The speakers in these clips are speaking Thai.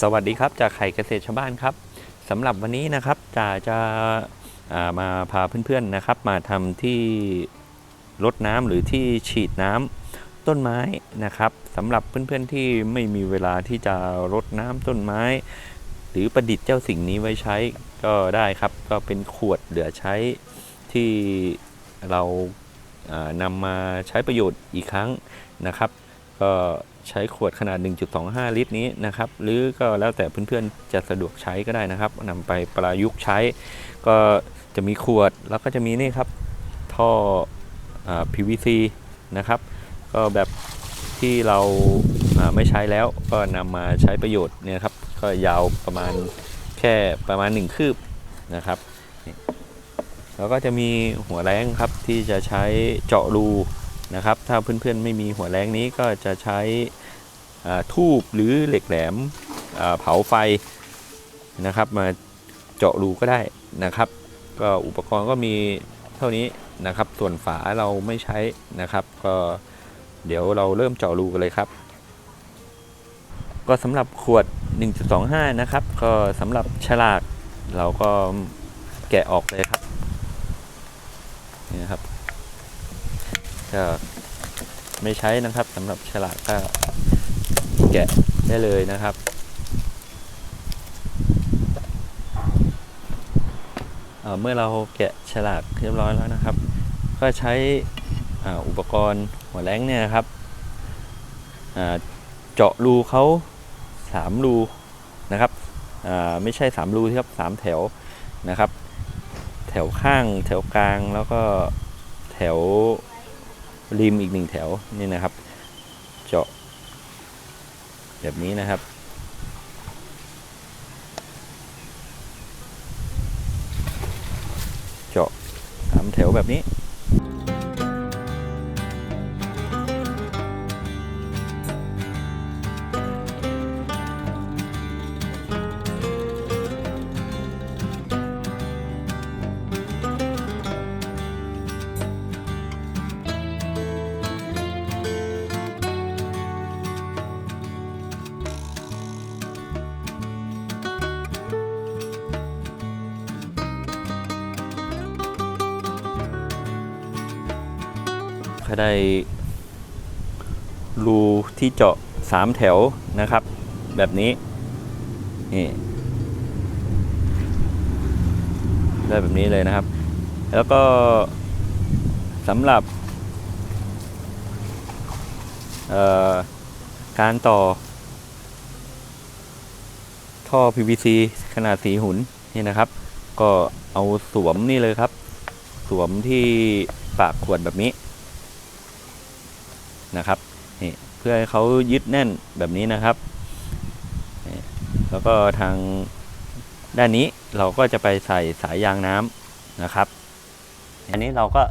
สวัสดีครับจากไข่เกษตรชาวบ้านครับสำหรับวันนี้นะครับจะจะามาพาเพื่อนๆนะครับ มาทำที่รดน้ำหรือที่ฉีดน้ำต้นไม้นะครับสำหรับเพื่อนๆที่ไม่มีเวลาที่จะรดน้ำต้นไม้ หรือประดิษฐ์เจ้าสิ่งนี้ไว้ใช้ก็ได้ครับ ก็เป็นขวดเหลือใช้ที่เราานำมาใช้ประโยชน์อีกครั้งนะครับ ก็ ใช้ขวดขนาด 1.25 ลิตรนี้นะครับ หรือก็แล้วแต่เพื่อนๆจะสะดวกใช้ก็ได้นะครับนำไปประยุกต์ใช้ ก็จะมีขวดแล้วก็จะมีนี่ครับท่ออ PVC นะครับ ก็แบบที่เราไม่ใช้แล้วก็นำมาใช้ประโยชน์เนี่ยครับ ก็ยาวประมาณแค่ประมาณ 1 คืบนะครับแล้วก็จะมีหัวแรงครับที่จะใช้เจาะรู นะครับ ถ้าเพื่อนๆไม่มีหัวแรงนี้ก็จะใช้ทูบหรือเหล็กแหลมเผาไฟนะครับ มาเจาะรูก็ได้นะครับ ก็อุปกรณ์ก็มีเท่านี้นะครับ ส่วนฝาเราไม่ใช้นะครับ ก็เดี๋ยวเราเริ่มเจาะรูกันเลยครับ ก็สำหรับขวด 1.25 นะครับ ก็สำหรับฉลากเราก็แกะออกเลยครับนี่นะครับ ก็ไม่ใช้นะครับสำหรับฉลากก็แกะได้เลยนะครับเเมื่อเราแกะฉลากเรียบร้อยแล้วนะครับ ก็ใช้อ,อุปกรณ์หัวแรงเนี่ยครับเจาะรูเขาสามรูนะครับไม่ใช่สามรูที่ครับสามแถวนะครับ แถวข้างแถวกลางแล้วก็แถว ริมอีกหนึ่งแถวนี่นะครับ เจาะ แบบนี้นะครับ เจาะสามแถวแบบนี้ ก็ได้รูที่เจาะสามแถวนะครับ แบบนี้นี่ได้แบบนี้เลยนะครับ แล้วก็สำหรับการต่อ ท่อ PVC ขนาดสีหุนนี่นะครับ ก็เอาสวมนี่เลยครับ สวมที่ปากขวดแบบนี้ นะครับนี่เพื่อให้เขายึดแน่นแบบนี้นะครับ แล้วก็ทางด้านนี้เราก็จะไปใส่สายยางน้ำนะครับ อันนี้เราก็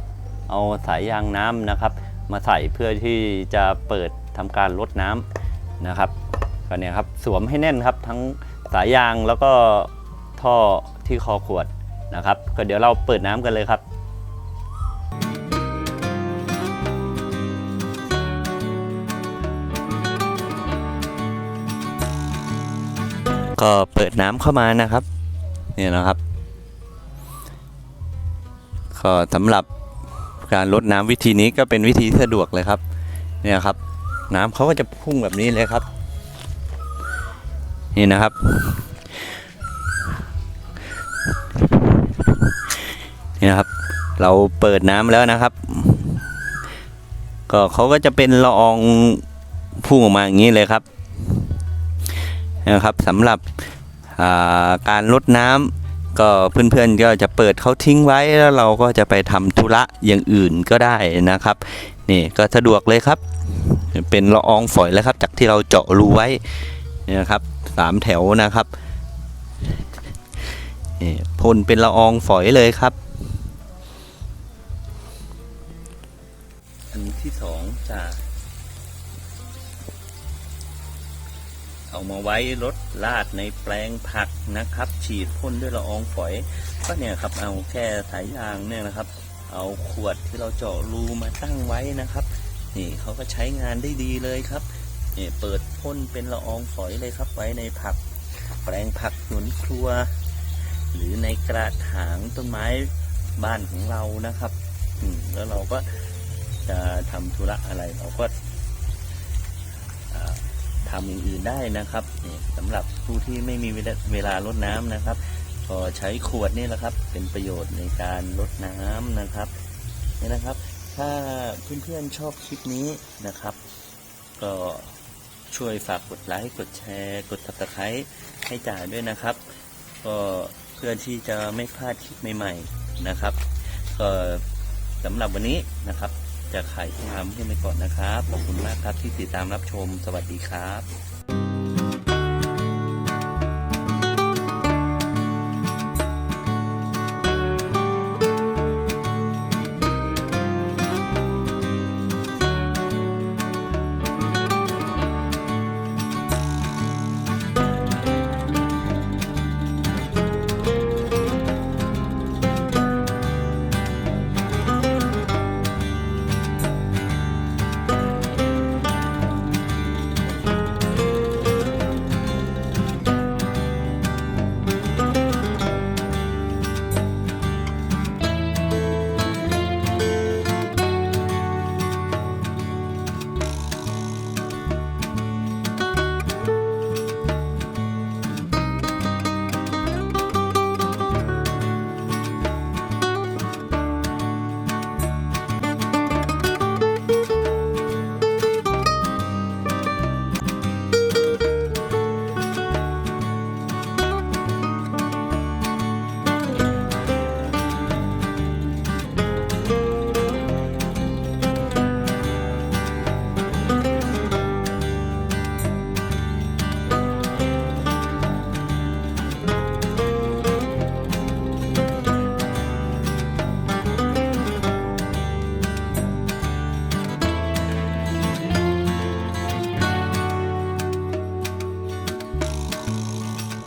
เอาสายยางน้ำนะครับ มาใส่เพื่อที่จะเปิดทำการลดน้ำนะครับก็เนี่ยครับสวมให้แน่นครับทั้งสายยางแล้วก็ท่อที่คอขวดนะครับ ก็เดี๋ยวเราเปิดน้ำกันเลยครับ ก็เปิดน้ำเข้ามานะครับ เนี่ยนะครับ ก็สำหรับการลดน้ำวิธีนี้ก็เป็นวิธีสะดวกเลยครับ เนี่ยครับ น้ำเขาก็จะพุ่งแบบนี้เลยครับ นี่นะครับ นี่นะครับ เราเปิดน้ำแล้วนะครับ ก็เขาก็จะเป็นละอองพุ่งออกมาอย่างนี้เลยครับ นะครับสำหรับาการลดน้ำก็เพื่อนๆก็จะเปิดเขาทิ้งไว้แล้วเราก็จะไปทำธุระอย่างอื่นก็ได้นะครับนี่ก็สะดวกเลยครับ เป็นละอองฝอยแล้วครับ จากที่เราเจาะรูไว้นี่นะครับสามแถวนะครับนี่พ่นเป็นละอองฝอยเลยครับ อันที่สองจะ เอามาไว้รดลาดในแปลงผักนะครับ ฉีดพ่นด้วยละอองฝอย ก็เนี่ยครับเอาแค่สายยางเนี่ยนะครับ เอาขวดที่เราเจาะรูมาตั้งไว้นะครับ นี่เขาก็ใช้งานได้ดีเลยครับนี่เปิดพ่นเป็นละอองฝอยเลยครับไว้ในผัก แปลงผักสวนครัว หรือในกระถางต้นไม้บ้านของเรานะครับแล้วเราก็จะทำธุระอะไรเราก็ ทำอย่างอื่นได้นะครับนี่สำหรับผู้ที่ไม่มีเวลาลารดน้ำนะครับ ก็ใช้ขวดนี่แหละครับ เป็นประโยชน์ในการรดน้ำนะครับนี่นะครับ ถ้าเพื่อนๆชอบคลิปนี้นะครับ ก็ช่วยฝากกดไลค์กดแชร์ กด subscribe ให้จ่าด้วยนะครับ ก็เพื่อที่จะไม่พลาดคลิปใหม่ ๆนะครับก็สำหรับวันนี้นะครับ จะขายทำให้ไปก่อนนะครับ ขอบคุณมากครับที่ติดตามรับชม สวัสดีครับ